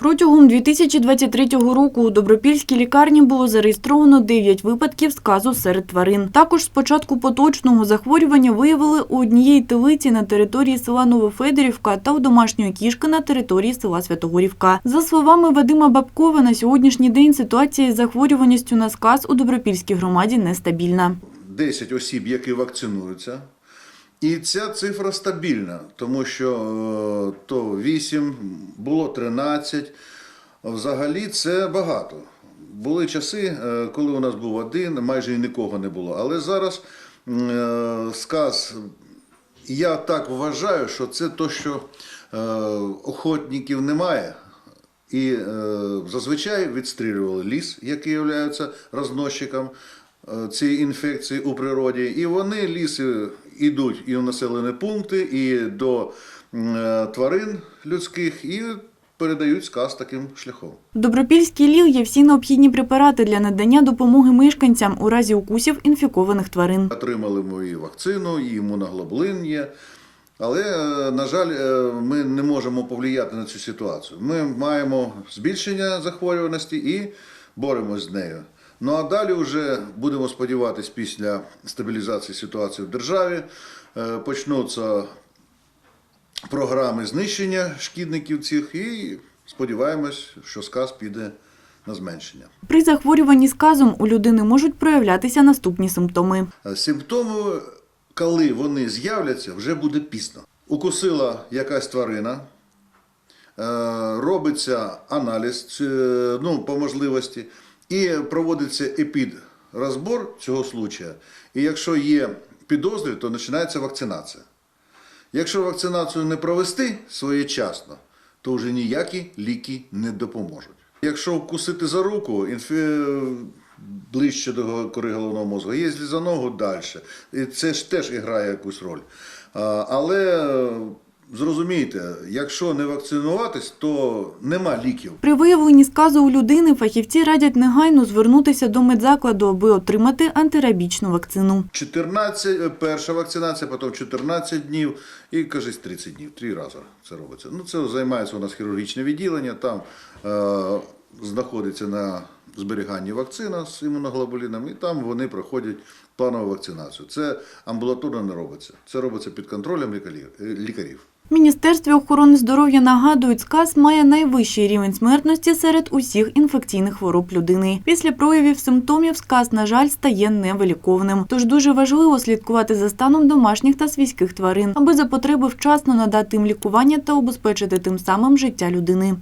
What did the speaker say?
Протягом 2023 року у Добропільській лікарні було зареєстровано 9 випадків сказу серед тварин. Також з початку поточного захворювання виявили у однієї телиці на території села Новофедорівка та у домашньої кішки на території села Святогорівка. За словами Вадима Бабкова, на сьогоднішній день ситуація із захворюваністю на сказ у Добропільській громаді нестабільна. 10 осіб, які вакцинуються. І ця цифра стабільна, тому що е, то 8, було 13. Взагалі це багато. Були часи, е, коли у нас був один, майже нікого не було. Але зараз е, сказ, я так вважаю, що це то, що охотників немає. І зазвичай відстрілювали ліс, який є розносчиком цієї інфекції у природі. І вони ліси йдуть і в населені пункти, і до е, тварин людських, і передають сказ таким шляхом. В Добропільській ЛІЛ є всі необхідні препарати для надання допомоги мешканцям у разі укусів інфікованих тварин. Отримали ми і вакцину, і імуноглобулин є. Але, е, на жаль, е, ми не можемо повлияти на цю ситуацію. Ми маємо збільшення захворюваності і боремось з нею. Ну а далі вже будемо сподіватися, після стабілізації ситуації в державі е, почнуться програми знищення шкідників цих і сподіваємось, що сказ піде на зменшення. При захворюванні сказом у людини можуть проявлятися наступні симптоми. Е, Симптоми, коли вони з'являться, вже буде пізно. Укусила якась тварина, е, робиться аналіз ну, по можливості, і проводиться епідрозбор цього случая. І якщо є підозри, то починається вакцинація. Якщо вакцинацію не провести своєчасно, то вже ніякі ліки не допоможуть. Якщо вкусити за руку, інфі... ближче до кори головного мозку, є за ногу далі. І це ж теж грає якусь роль. Але зрозумійте, якщо не вакцинуватись, то нема ліків. При виявленні сказу у людини фахівці радять негайно звернутися до медзакладу, аби отримати антирабічну вакцину. 14, е, перша вакцинація, потім 14 днів і, кажись, 30 днів. Три рази це робиться. Ну, це займається у нас хірургічне відділення, там е, знаходиться на зберіганні вакцина з імуноглобуліном, і там вони проходять планову вакцинацію. Це амбулаторно не робиться. Це робиться під контролем лікарів. Міністерстві охорони здоров'я нагадують, сказ має найвищий рівень смертності серед усіх інфекційних хвороб людини. Після проявів симптомів сказ, на жаль, стає невиліковним. Тож дуже важливо слідкувати за станом домашніх та свійських тварин, аби за потреби вчасно надати їм лікування та обезпечити тим самим життя людини.